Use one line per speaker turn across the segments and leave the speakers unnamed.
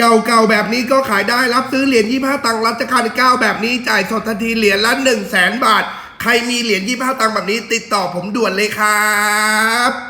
เก่าๆแบบนี้ก็ขายได้รับซื้อเหรียญ25 ตังค์รัชกาลที่9แบบนี้จ่ายสดทันทีเหรียญละ1 0 0 0 0แสนบาท ใครมีเหรียญ25 ตังค์แบบนี้ติดต่อผมด่วนเลยครับ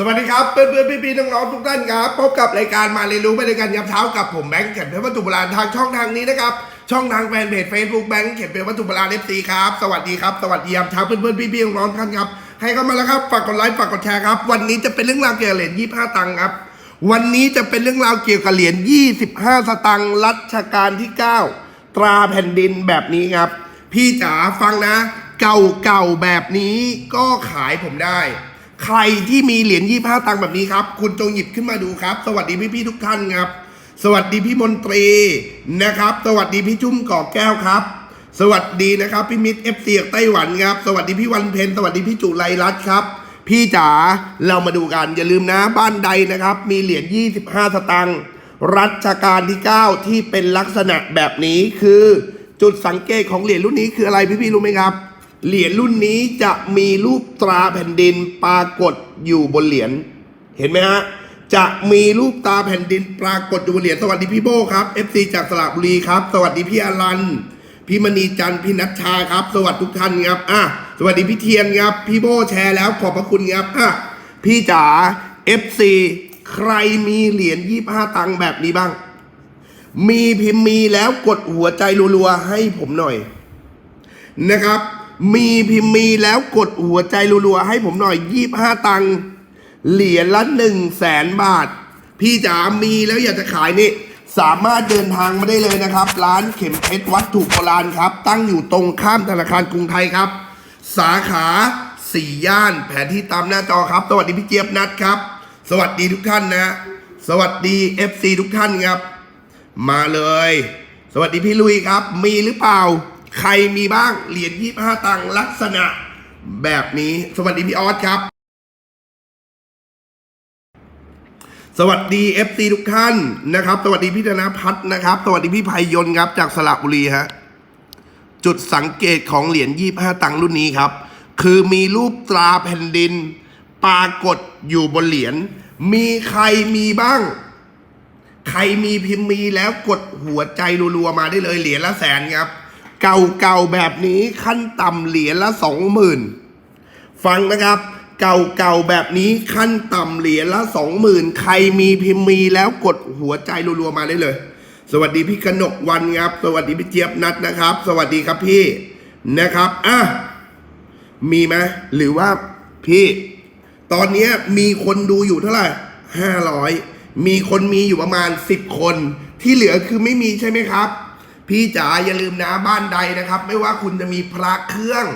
สวัสดีครับเพื่อนๆพี่ๆน้องๆทุกท่านครับพบกับรายการมาเรียนรู้ไปด้วยกันยามเช้ากับผมแบงค์เข็มเพชรวัตถุโบราณทางช่องทางนี้นะครับช่องทางแฟนเพจ Facebook แบงค์เข็มเพชรวัตถุโบราณเอฟซีครับสวัสดีครับสวัสดียามเช้าเพื่อนๆพี่ๆน้องๆทุกท่านครับให้เข้ามาแล้วครับฝากกดไลค์ฝากกดแชร์ครับวันนี้จะเป็นเรื่องราวเกี่ยวกับเหรียญ25ตังค์ครับวันนี้จะเป็นเรื่องราวเกี่ยวกับเหรียญ25สตังค์รัชกาลที่9ตราแผ่นดินแบบนี้ครับ พี่จ๋าฟังนะ เก่าๆแบบนี้ก็ขายผมได้ ใครที่มีเหรียญยี่ห้าตังค์แบบนี้ครับ คุณจงหยิบขึ้นมาดูครับ สวัสดีพี่ๆทุกท่านครับ สวัสดีพี่มนตรีนะครับ สวัสดีพี่จุ้มก่อแก้วครับ สวัสดีนะครับพี่มิตรเอฟซีไต้หวันครับ สวัสดีพี่วันเพ็ญสวัสดีพี่จุไรรัตน์ครับ พี่จ๋าเรามาดูกัน อย่าลืมนะบ้านใดนะครับ มีเหรียญ25 สตังค์รัชกาลที่ 9 ที่เป็นลักษณะแบบนี้คือจุดสังเกตของเหรียญรุ่นนี้คืออะไรพี่ๆรู้ไหมครับ เหรียญรุ่นนี้จะมีรูปตราแผ่นดินปรากฏอยู่บนเหรียญเห็นไหมฮะจะมีรูปตราแผ่นดินปรากฏอยู่บนเหรียญสวัสดีพี่โบครับ FC จากสระบุรีครับ สวัสดีพี่อลันพี่มณีจันทร์พี่นัชชาครับ สวัสดีทุกท่านครับอะสวัสดีพี่เทียนครับ พี่โบแชร์แล้วขอบพระคุณครับอะพี่จ๋า FC ใครมีเหรียญ25ตังค์แบบนี้บ้าง มีพิมพ์มีแล้วกดหัวใจรัวๆให้ผมหน่อยนะครับ มีพิมพ์มีแล้วกดหัวใจรัวๆ ให้ผมหน่อยยี่ห้าตังค์เหรียญละหนึ่งแสนบาท พี่จ๋ามีแล้วอยากจะขายนี่สามารถเดินทางมาได้เลยนะครับ ร้านเข็มเพชรวัตถุโบราณครับ ตั้งอยู่ตรงข้ามธนาคารกรุงไทยครับ สาขาสี่ย่าน แผนที่ตามหน้าจอครับ สวัสดีพี่เจี๊ยบนัดครับ สวัสดีทุกท่านนะ สวัสดี FC ทุกท่านครับ มาเลย สวัสดีพี่ลุยครับ มีหรือเปล่า ใครมีบ้างเหรียญยี่ห้าตังค์ลักษณะแบบนี้ สวัสดีพี่ออสครับ สวัสดี FC ทุกท่านนะครับ สวัสดีพี่ธนพัฒน์นะครับ สวัสดีพี่ภัยยนต์ครับ จากสระบุรีฮะจุดสังเกตของเหรียญยี่ห้าตังค์รุ่นนี้ครับ คือมีรูปตราแผ่นดิน ปรากฏอยู่บนเหรียญมีใครมีบ้าง ใครมีพิมพ์มีแล้วกดหัวใจรัวๆมาได้เลยเหรียญละแสนครับ เก่าๆแบบนี้ขั้นต่ำเหรียญละสองหมื่นฟังนะครับ เก่าๆแบบนี้ขั้นต่ำเหรียญละสองหมื่นใครมีพิมพ์มีแล้วกดหัวใจรัวๆมาได้เลย สวัสดีพี่กนกวันครับ สวัสดีพี่เจี๊ยบนัดนะครับ สวัสดีครับพี่นะครับอะมีไหมหรือว่าพี่ ตอนนี้มีคนดูอยู่เท่าไหร่ห้าร้อยมีคนมีอยู่ประมาณสิบคน ที่เหลือคือไม่มีใช่ไหมครับ พี่จ๋าอย่าลืมนะบ้านใดนะครับ ไม่ว่าคุณจะมีพระเครื่อง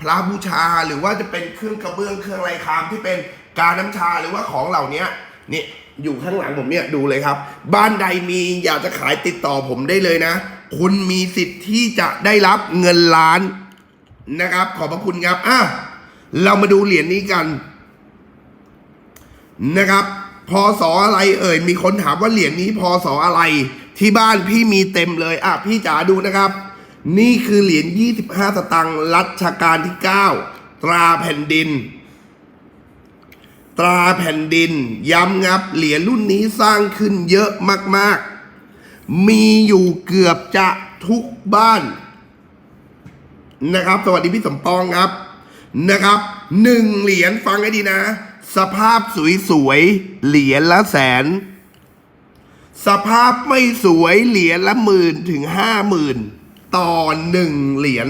พระบูชาหรือว่าจะเป็นเครื่องกระเบื้องเครื่องไรคามที่เป็นกาน้ำชาหรือว่าของเหล่านี้นี่อยู่ข้างหลังผมเนี่ยดูเลยครับ บ้านใดมีอยากจะขายติดต่อผมได้เลยนะ คุณมีสิทธิ์ที่จะได้รับเงินล้านนะครับ ขอบพระคุณครับอะเรามาดูเหรียญนี้กันนะครับพศอะไรเอ่ยมีคนถามว่าเหรียญนี้พศอะไร ที่บ้านพี่มีเต็มเลย อะ พี่จ๋าดูนะครับ นี่คือเหรียญ 25 สตังค์รัชกาลที่ 9 ตราแผ่นดิน ตราแผ่นดิน ย้ำงับ เหรียญรุ่นนี้สร้างขึ้นเยอะมาก ๆ มีอยู่เกือบจะทุกบ้าน นะครับ สวัสดีพี่สมปองครับ นะครับหนึ่งเหรียญฟังให้ดีนะ สภาพสวยๆ เหรียญละแสน สภาพไม่สวยเหรียญละหมื่นถึงห้าหมื่นต่อหนึ่งเหรียญ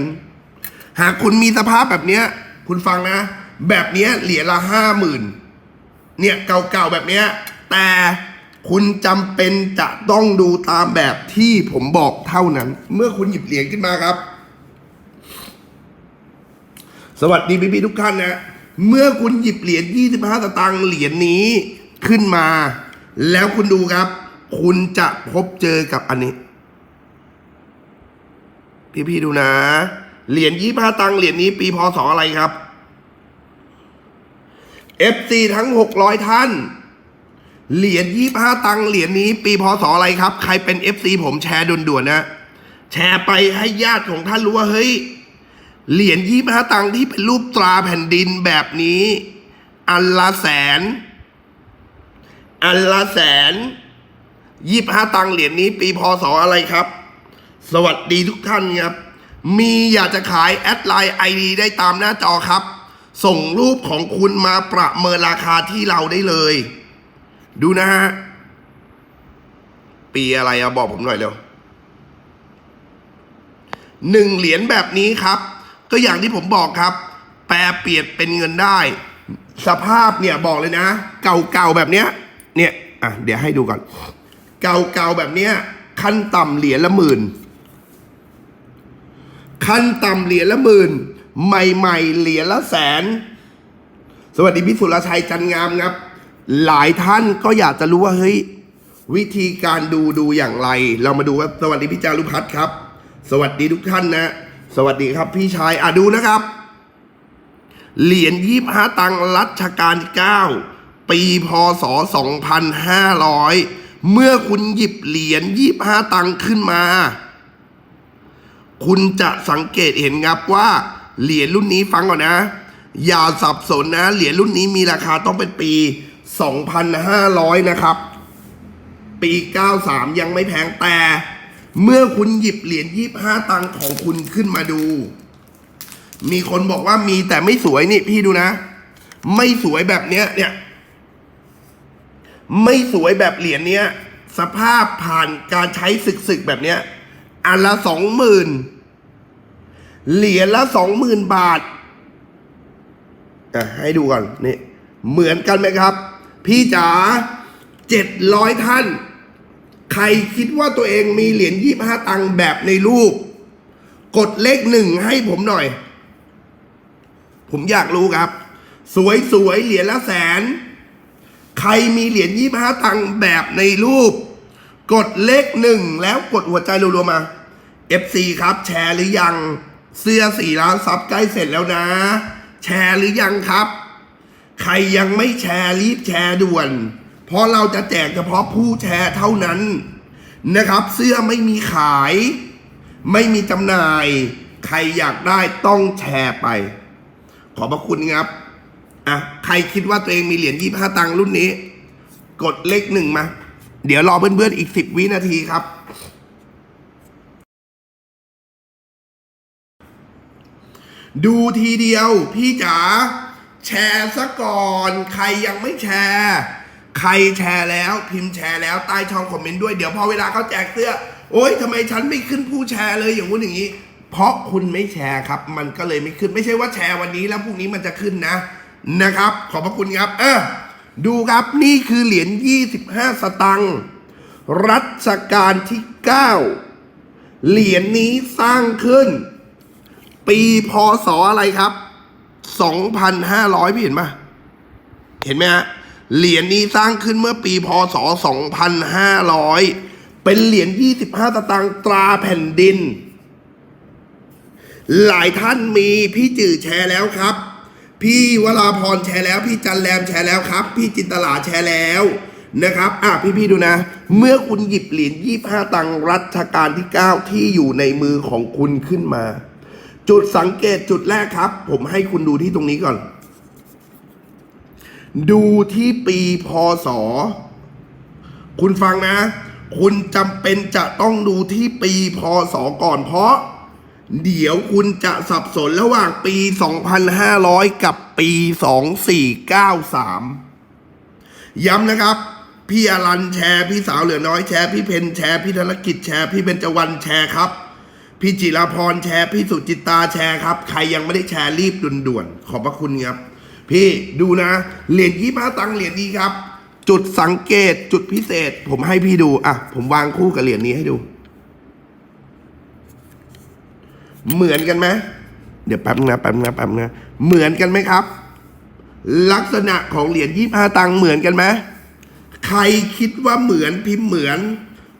หากคุณมีสภาพแบบเนี้ย คุณฟังนะ แบบเนี้ยเหรียญละห้าหมื่นเนี่ยเก่าๆแบบเนี้ย แต่คุณจำเป็นจะต้องดูตามแบบที่ผมบอกเท่านั้น เมื่อคุณหยิบเหรียญขึ้นมาครับ สวัสดีพี่ๆทุกท่านนะ เมื่อคุณหยิบเหรียญ25สตางค์เหรียญนี้ขึ้นมา แล้วคุณดูครับ คุณจะพบเจอกับอันนี้ พี่ๆดูนะ เหรียญ25ตังเหรียญนี้ ปีพศอะไรครับ FC ทั้ง600ท่าน เหรียญ25ตังเหรียญนี้ ปีพศอะไรครับ ใครเป็น FC ผมแชร์ด่วนๆนะ แชร์ไปให้ญาติของท่านรู้ว่าเฮ้ยเหรียญยี่ห้าตังที่เป็นรูปตราแผ่นดินแบบนี้ อันละแสน อันละแสน ยี่ห้าตังเหรียญนี้ปีพศอะไรครับ สวัสดีทุกท่านครับ มีอยากจะขายแอดไลน์ไอดีได้ตามหน้าจอครับ ส่งรูปของคุณมาประเมินราคาที่เราได้เลย ดูนะฮะ ปีอะไรอะบอกผมหน่อยเร็วหนึ่งเหรียญแบบนี้ครับ ก็อย่างที่ผมบอกครับ แปลเปลี่ยนเป็นเงินได้ สภาพเนี่ยบอกเลยนะ เก่าๆแบบเนี้ย เนี่ย อะ เดี๋ยวให้ดูก่อน เก่าๆแบบเนี้ยขั้นต่ำเหรียญละหมื่น ขั้นต่ำเหรียญละหมื่น ใหม่ๆเหรียญละแสน สวัสดีพี่สุรชัยจันงามครับ หลายท่านก็อยากจะรู้ว่าเฮ้ยวิธีการดูดูอย่างไร เรามาดูว่าสวัสดีพี่จารุพัฒน์ครับ สวัสดีทุกท่านนะ สวัสดีครับพี่ชายอะดูนะครับ เหรียญยี่ห้าตังรัชกาลที่เก้าปีพศสองพันห้าร้อย เมื่อคุณหยิบเหรียญยี่ห้าตังค์ขึ้นมา คุณจะสังเกตเห็นครับว่าเหรียญรุ่นนี้ฟังก่อนนะ อย่าสับสนนะ เหรียญรุ่นนี้มีราคาต้องเป็นปี 2,500 นะครับ ปี 93 ยังไม่แพงแต่ เมื่อคุณหยิบเหรียญ25 ตังค์ของคุณขึ้นมาดู มีคนบอกว่ามีแต่ไม่สวยนี่พี่ดูนะ ไม่สวยแบบเนี้ยเนี่ย ไม่สวยแบบเหรียญเนี้ย สภาพผ่านการใช้ศึกๆแบบเนี้ย อันละสองหมื่นเหรียญละสองหมื่นบาทอะให้ดูก่อนนี่ เหมือนกันไหมครับ พี่จ๋าเจ็ดร้อยท่าน ใครคิดว่าตัวเองมีเหรียญยี่ห้าตังค์แบบในรูป กดเลขหนึ่งให้ผมหน่อย ผมอยากรู้ครับ สวยสวยๆเหรียญละแสน ใครมีเหรียญยี่ห้าตังค์แบบในรูป กดเลขหนึ่งแล้วกดหัวใจรัวๆมา FC ครับ แชร์หรือยัง เสื้อสี่ล้านซับใกล้เสร็จแล้วนะ แชร์หรือยังครับ ใครยังไม่แชร์รีบแชร์ด่วน เพราะเราจะแจกเฉพาะผู้แชร์เท่านั้นนะครับ เสื้อไม่มีขาย ไม่มีจำหน่าย ใครอยากได้ต้องแชร์ไป ขอบพระคุณครับ อะใครคิดว่าตัวเองมีเหรียญยี่ห้าตังค์รุ่นนี้ กดเลขหนึ่งมา เดี๋ยวรอเพื่อนๆอีกสิบวินาทีครับ ดูทีเดียวพี่จ๋าแชร์ซะก่อน ใครยังไม่แชร์ ใครแชร์แล้ว พิมพ์แชร์แล้วใต้ช่องคอมเมนต์ด้วยเดี๋ยวพอเวลาเขาแจกเสื้อ โอ๊ยทำไมฉันไม่ขึ้นผู้แชร์เลยอย่างงู้นอย่างนี้ เพราะคุณไม่แชร์ครับ มันก็เลยไม่ขึ้นไม่ใช่ว่าแชร์วันนี้แล้วพรุ่งนี้มันจะขึ้นนะ นะครับ ขอบพระคุณครับเออดูครับนี่คือเหรียญ 25 สตังค์รัชกาลที่ 9 เหรียญนี้สร้างขึ้น ปีพศอะไรครับ 2,500 พี่เห็นปะเห็นไหมฮะเหรียญนี้สร้างขึ้นเมื่อปีพศ 2,500 เป็นเหรียญ 25 สตางค์ตราแผ่นดิน หลายท่านมีพี่จื่อแชร์แล้วครับ พี่วราพรแชร์แล้ว พี่จันแรมแชร์แล้วครับ พี่จินตลาแชร์แล้วนะครับ อะพี่ๆดูนะ เมื่อคุณหยิบเหรียญ25ตังรัชกาลที่ 9 ที่อยู่ในมือของคุณขึ้นมา จุดสังเกตจุดแรกครับ ผมให้คุณดูที่ตรงนี้ก่อน ดูที่ปีพศ คุณฟังนะ คุณจำเป็นจะต้องดูที่ปีพศก่อนเพราะ เดี๋ยวคุณจะสับสนระหว่างปี 2,500 กับปี 2493 ย้ำนะครับ พี่อรันแชร์ พี่สาวเหลือน้อยแชร์พี่เพนแชร์พี่ธนกิจแชร์พี่เบญจวรรณแชร์ครับ พี่จิราพรแชร์ พี่สุจิตาแชร์ครับ ใครยังไม่ได้แชร์รีบด่วนๆขอบพระคุณครับ พี่ดูนะ เหรียญยี่ห้าตังเหรียญนี้ครับ จุดสังเกตจุดพิเศษ ผมให้พี่ดูอะผมวางคู่กับเหรียญนี้ให้ดู เหมือนกันไหมเดี๋ยวแป๊บนะแป๊บนะแป๊บนะเหมือนกันไหมครับ ลักษณะของเหรียญยี่ห้าตังค์เหมือนกันไหมใครคิดว่าเหมือนพิมพ์เหมือน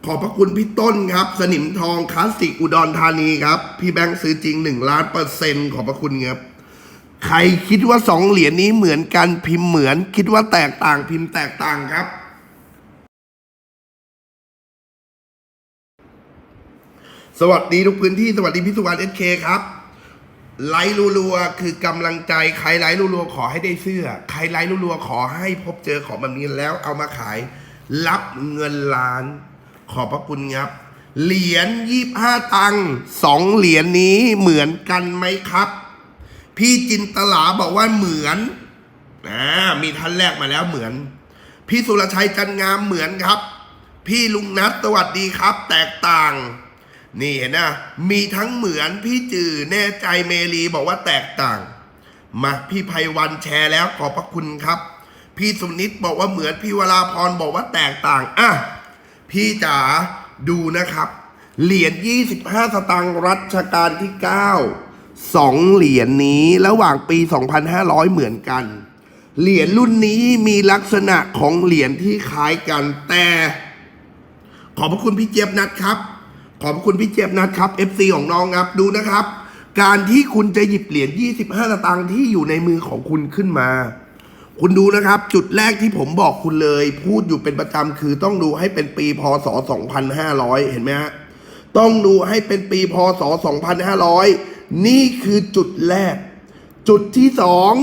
ขอบพระคุณพี่ต้นครับ สนิมทองคลาสสิกอุดรธานีครับ พี่แบงค์ซื้อจริงหนึ่งล้านเปอร์เซ็นต์ขอบพระคุณครับใครคิดว่าสองเหรียญนี้เหมือนกันพิมพ์เหมือน คิดว่าแตกต่างพิมพ์แตกต่างครับ สวัสดีทุกพื้นที่สวัสดีพี่สุวรรณเอสเคครับ ไลค์รัวๆคือกำลังใจใครไลค์รัวๆขอให้ได้เสื้อ ใครไลค์รัวๆขอให้พบเจอของแบบนี้แล้วเอามาขาย รับเงินล้าน ขอบพระคุณครับ เหรียญยี่ห้าตังสองเหรียญนี้เหมือนกันไหมครับ พี่จินตลาบอกว่าเหมือนอ่ามีท่านแรกมาแล้วเหมือน พี่สุรชัยจันงามเหมือนครับ พี่ลุงนัทสวัสดีครับ แตกต่าง นี่เห็นนะมีทั้งเหมือนพี่จือแน่ใจเมลีบอกว่าแตกต่าง มาพี่ไพวันแชร์แล้วขอบพระคุณครับ พี่สุนิตบอกว่าเหมือนพี่วราพรบอกว่าแตกต่างอะพี่จ๋าดูนะครับ เหรียญ 25 สตางค์รัชกาลที่9สองเหรียญนี้ระหว่างปี 2,500 เหมือนกัน เหรียญรุ่นนี้มีลักษณะของเหรียญที่คล้ายกันแต่ ขอบพระคุณพี่เจี๊ยบนัดครับ ขอบคุณพี่เจี๊ยบนัดครับ FC ของน้องครับดูนะครับ การที่คุณจะหยิบเหรียญ 25 สตางค์ที่อยู่ในมือของคุณขึ้นมา คุณดูนะครับ จุดแรกที่ผมบอกคุณเลย พูดอยู่เป็นประจำคือต้องดูให้เป็นปีพศ 2500 เห็นไหมฮะต้องดูให้เป็นปีพศ 2500 นี่คือจุดแรก จุดที่สอง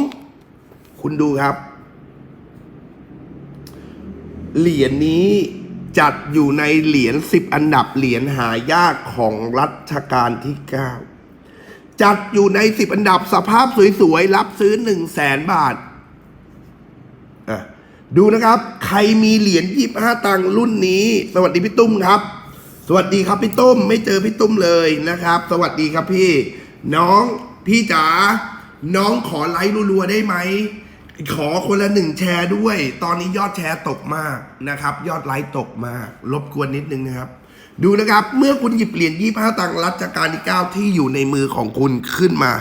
คุณดูครับ เหรียญนี้ จัดอยู่ในเหรียญสิบอันดับเหรียญหายากของรัชกาลที่ 9 จัดอยู่ในสิบอันดับสภาพสวยๆ รับซื้อหนึ่งแสนบาท ดูนะครับ ใครมีเหรียญยี่ห้าตังค์รุ่นนี้ สวัสดีพี่ตุ้มครับ สวัสดีครับพี่ตุ้ม ไม่เจอพี่ตุ้มเลยนะครับ สวัสดีครับพี่ น้องพี่จ๋าน้องขอไลค์รัวๆได้ไหม ขอคนละหนึ่งแชร์ด้วย ตอนนี้ยอดแชร์ตกมากนะครับ ยอดไลค์ตกมาก รบกวนนิดนึงนะครับ ดูนะครับ เมื่อคุณหยิบเหรียญยี่ห้าตังรัชกาลที่9ที่อยู่ในมือของคุณขึ้นมา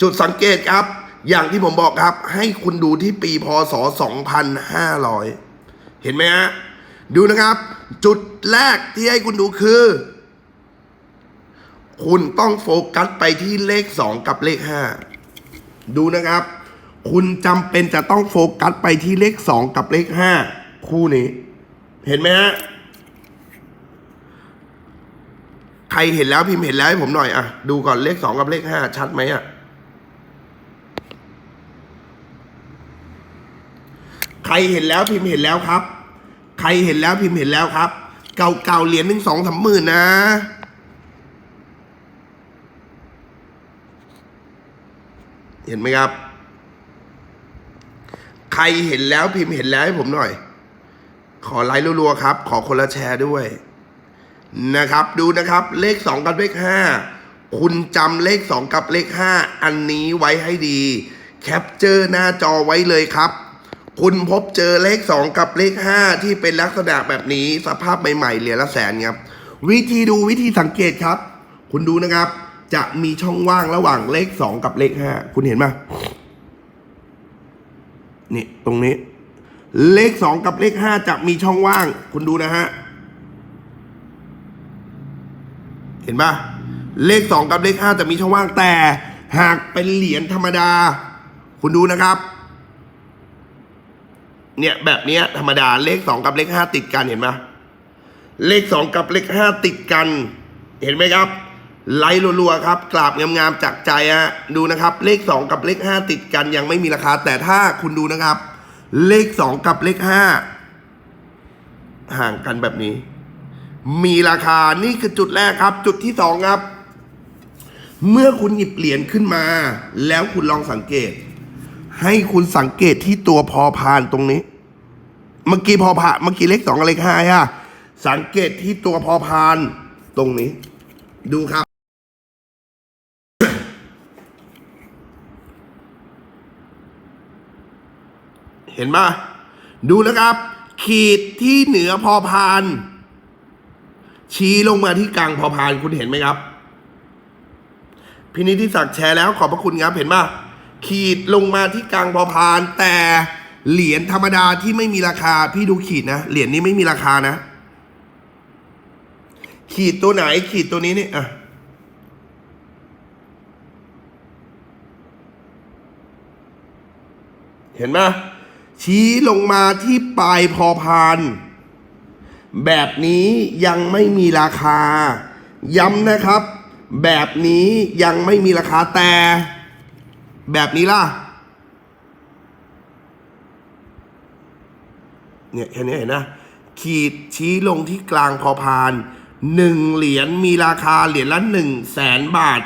จุดสังเกตครับ อย่างที่ผมบอกครับ ให้คุณดูที่ปีพศ 2500 เห็นไหมฮะ ดูนะครับ จุดแรกที่ให้คุณดูคือ คุณต้องโฟกัสไปที่เลข 2 กับเลข 5 ดูนะครับ คุณจำเป็นจะต้องโฟกัสไปที่เลข 2 กับเลข 5 คู่นี้ เห็นไหมฮะ ใครเห็นแล้วพิมพ์เห็นแล้วให้ผมหน่อยอะ ดูก่อนเลข 2 กับเลข 5 ชัดไหมอะใครเห็นแล้วพิมพ์เห็นแล้วครับ ใครเห็นแล้วพิมพ์เห็นแล้วครับ เก่าเก่าๆเหรียญหนึ่งสองสามหมื่นนะ เห็นไหมครับ ใครเห็นแล้วพิมพ์เห็นแล้วให้ผมหน่อย ขอไลค์รัวๆครับ ขอคนละแชร์ด้วย นะครับ ดูนะครับ เลขสองกับเลขห้าคุณจำเลขสองกับเลขห้าอันนี้ไว้ให้ดี แคปเจอร์หน้าจอไว้เลยครับคุณพบเจอเลขสองกับเลขห้าที่เป็นลักษณะแบบนี้สภาพใหม่ๆเหรียญละแสนครับ วิธีดูวิธีสังเกตครับ คุณดูนะครับ จะมีช่องว่างระหว่างเลขสองกับเลขห้าคุณเห็นไหมนี่ตรงนี้ เลขสองกับเลขห้าจะมีช่องว่าง คุณดูนะฮะ เห็นปะเลขสองกับเลขห้าจะมีช่องว่างแต่ หากเป็นเหรียญธรรมดา คุณดูนะครับ เนี่ยแบบนี้ธรรมดาเลขสองกับเลขห้าติดกันเห็นไหมเลขสองกับเลขห้าติดกัน เห็นไหมครับ ไลค์รัวๆครับ กราบงามๆจากใจฮะดูนะครับ เลขสองกับเลขห้าติดกันยังไม่มีราคา แต่ถ้าคุณดูนะครับ เลขสองกับเลขห้าห่างกันแบบนี้ มีราคานี่คือจุดแรกครับ จุดที่สองครับ เมื่อคุณหยิบเหรียญขึ้นมา แล้วคุณลองสังเกต ให้คุณสังเกตที่ตัวพอพานตรงนี้ เมื่อกี้พอพานเมื่อกี้เลขสองกับเลขห้าฮะสังเกตที่ตัวพอพานตรงนี้ดูครับ ห็นปะดูนะครับ ขีดที่เหนือพอพาน ชี้ลงมาที่กลางพอพานคุณเห็นไหมครับ พินิธิศักแชร์แล้วขอบพระคุณครับเห็นปะขีดลงมาที่กลางพอพาน แต่เหรียญธรรมดาที่ไม่มีราคา พี่ดูขีดนะ เหรียญนี้ไม่มีราคานะ ขีดตัวไหนขีดตัวนี้นี่อะเห็นไหม ชี้ลงมาที่ปลายพอพาน แบบนี้ยังไม่มีราคา ย้ำนะครับ แบบนี้ยังไม่มีราคาแต่ แบบนี้ล่ะ เนี่ยแค่นี้เห็นนะ ขีดชี้ลงที่กลางพอพานหนึ่งเหรียญมีราคาเหรียญละหนึ่งแสนบาท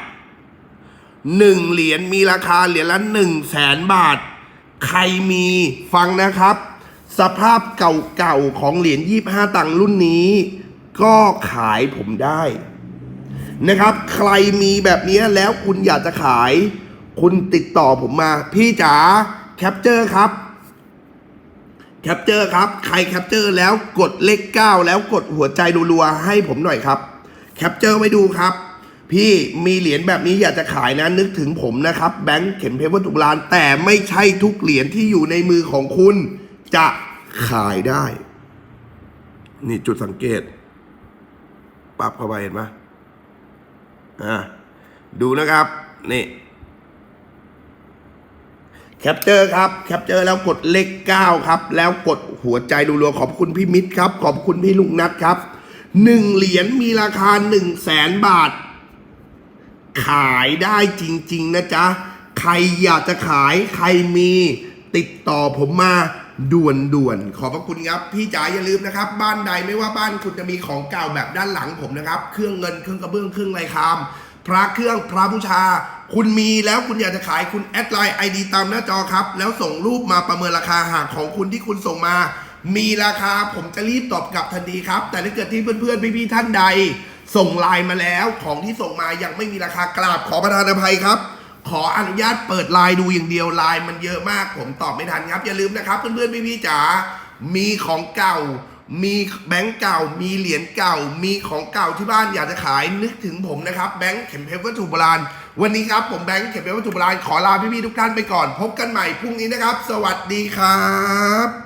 หนึ่งเหรียญมีราคาเหรียญละหนึ่งแสนบาท ใครมีฟังนะครับ สภาพเก่าๆของเหรียญยี่ห้าตังค์รุ่นนี้ ก็ขายผมได้นะครับ ใครมีแบบนี้แล้วคุณอยากจะขาย คุณติดต่อผมมา พี่จ๋าแคปเจอร์ครับแคปเจอร์ครับ ใครแคปเจอร์แล้วกดเลข 9 แล้วกดหัวใจรัวๆให้ผมหน่อยครับ แคปเจอร์ไว้ดูครับ พี่มีเหรียญแบบนี้อยากจะขายนะนึกถึงผมนะครับ แบงค์เข็มเพชรวัตถุโบราณแต่ไม่ใช่ทุกเหรียญที่อยู่ในมือของคุณ จะขายได้ นี่จุดสังเกต ปรับเข้าไปเห็นไหมอ่าดูนะครับ นี่แคปเจอร์ครับแคปเจอร์แล้วกดเลข9ครับ แล้วกดหัวใจรัวๆขอบคุณพี่มิตรครับ ขอบคุณพี่ลุงนัทครับหนึ่งเหรียญมีราคา1 0 0 0 0แสนบาท ขายได้จริง ๆ นะจ๊ะ ใครอยากจะขายใครมีติดต่อผมมาด่วนด่วนขอบพระคุณครับ พี่จ๋าอย่าลืมนะครับ บ้านใดไม่ว่าบ้านคุณจะมีของเก่าแบบด้านหลังผมนะครับ เครื่องเงินเครื่องกระเบื้องเครื่องไรคาม พระเครื่องพระบูชา คุณมีแล้วคุณอยากจะขายคุณแอดไลน์ไอดีตามหน้าจอครับ แล้วส่งรูปมาประเมินราคาหากของคุณที่คุณส่งมา มีราคาผมจะรีบตอบกลับทันทีครับ แต่ถ้าเกิดที่เพื่อนๆพี่ๆท่านใด ส่งไลน์มาแล้วของที่ส่งมายังไม่มีราคากราบขอประทานอภัยครับ ขออนุญาตเปิดไลน์ดูอย่างเดียวไลน์มันเยอะมาก ผมตอบไม่ทันครับ อย่าลืมนะครับเพื่อนๆพี่ๆจ๋ามีของเก่า มีแบงก์เก่า มีเหรียญเก่า มีของเก่าที่บ้านอยากจะขายนึกถึงผมนะครับแบงก์เข็มเพชรวัตถุโบราณวันนี้ครับผมแบงก์เข็มเพชรวัตถุโบราณขอลาพี่ๆทุกท่านไปก่อน พบกันใหม่พรุ่งนี้นะครับ สวัสดีครับ